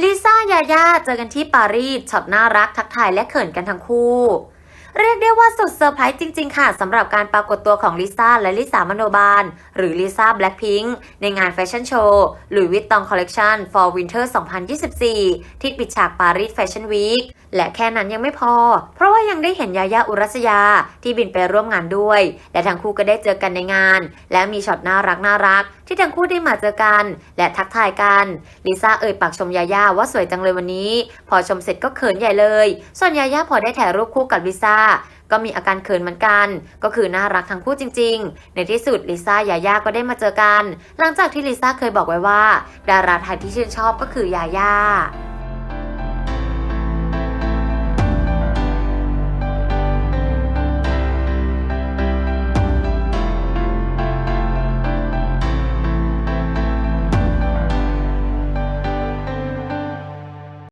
ลิซ่ายาย่าเจอกันที่ปารีสช็อตน่ารักทักทายและเขินกันทั้งคู่ เรียกได้ว่าสุดเซอร์ไพรส์จริง ๆ ค่ะสำหรับการปรากฏตัวของลิซ่าและลิซ่ามโนบาล หรือลิซ่าแบล็ p พิง k ในงานแฟชั่นโชว์หรือวิตตองคอลเลกชัน for winter 2024 ที่ปิดฉากปารีสแฟชั่นวีคและแค่นั้นยังไม่พอ เพราะว่ายังได้เห็นยายาอุรัสยาที่บินไปร่วมงานด้วย และทั้งคู่ก็ได้เจอกันในงาน และมีช็อตน่ารักน่ารัก ที่ทั้งคู่ได้มาเจอกัน และทักทายกันลิซ่าเอ่ยปากชมยาย่าว่าสวยจังเลยวันนี้ พอชมเสร็จก็เขินใหญ่เลย ส่วนยาย่าพอได้ถ่ายรูปคู่กับลิซ่าาก็มีอาการเขินเหมือนกัน ก็คือน่ารักทั้งคู่จริง ๆ ในที่สุดลิซ่ายาย่าก็ได้มาเจอกัน หลังจากที่ลิซ่าเคยบอกไว้ว่า ดาราไทยที่ชื่นชอบก็คือยาย่า